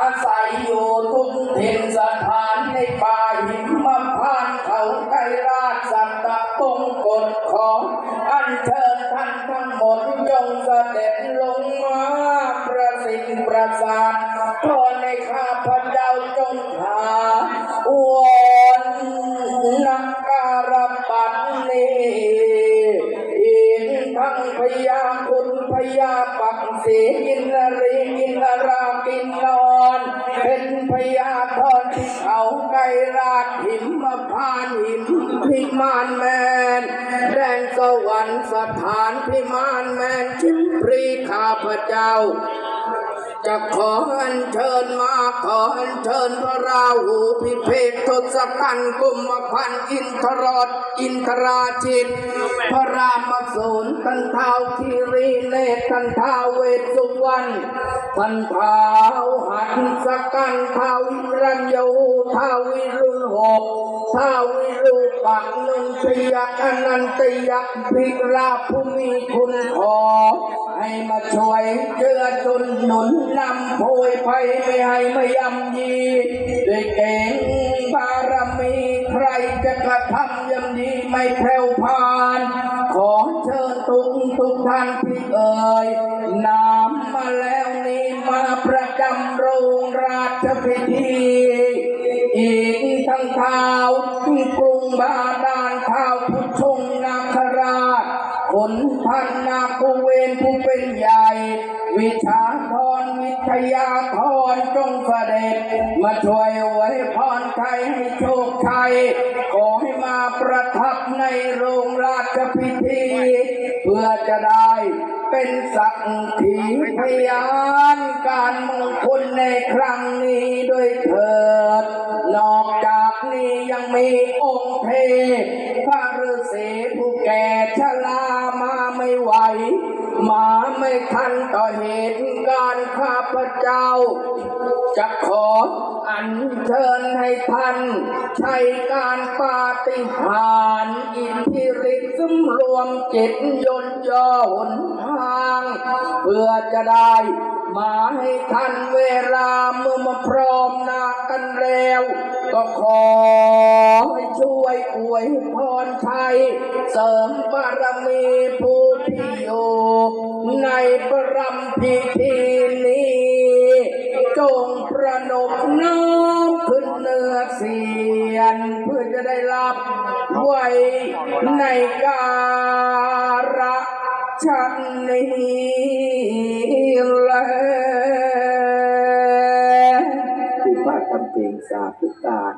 อาศัยอยู่ทุกถิ่นสถานในป่าหิมมพานเขาไกรราชสัตตะปงกฎของอัญเชิญท่านทั้งหมดจงเสด็จลงมาประสิทธิ์ประสาทขอในข้าพเจ้าจงหาอวนนักการปัดนี้อีกทั้งพยาคุณพยาปักเสีอินนรีอินนรากินนอน เป็นพยาทอนที่เขาไกรราชหิมพานหิมพิมานแมนแดนสวรรค์สถานพิมานแมนชิมพรีข้าพเจ้า จะขออัญเชิญมาขออัญเชิญพระราหูพิเภกทศกัณฐ์กุมพันอินทรอดอินทราชิต พระรามสูรทันเท้าคีรีเนตรทันเท้าเวสสุวรรณทันเท้าหันสกันเท้าวิรัญยูเท้าวิรุณหก ท้าวิรูปักนุนทยักษ์อนันตยักษ์พิราบผู้มีคุณขอให้มาช่วยเจือจุนหนุนนำโพยภัยไม่ให้ไม่ยำยีด้วยเก่งบารมีใครจะกระทำยำยีไม่แผ่วพานขอเชิญทุกทุกท่านที่เอ่ยนามมาแล้วนี้มาประจำโรงราชพิธีอี กทั้งเท้ากรุงบาดาลเท้าพุทธงนาคราชคนพันนาภูเวนผู้เป็นใหญ่ วิชาธรวิทยาธรจงเสด็จ มาช่วยไว้พรไทยให้โชคชัยขอให้มาประทับในโรงราชพิธี เพื่อจะได้ เป็นสักขีพยานการมงคลในครั้งนี้ด้วยเถิด นอกจากนี้ยังมีองค์เทพพระฤาษีผู้แก่ชรามาไม่ไหว มาไม่ทันต่อเหตุการณ์ข้าพเจ้า จะขออัญเชิญให้ท่านใช้การปาฏิหาริย์อิทธิฤทธิ์สำรวมจิตยนย่อหนทาง เพื่อจะได้ มาให้ท่านเวลาเมื่อมาพร้อมหนากันแล้ว ก็ขอให้ช่วยอวยพรชัยเสริมบารมีผู้ที่อยู่ในประรำพิธีนี้ จงประนมน้อมขึ้นเนื้อเสียน เพื่อจะได้รับไว้ในการะ ฉันนี้แลที่พาทำเพลงสาธุการ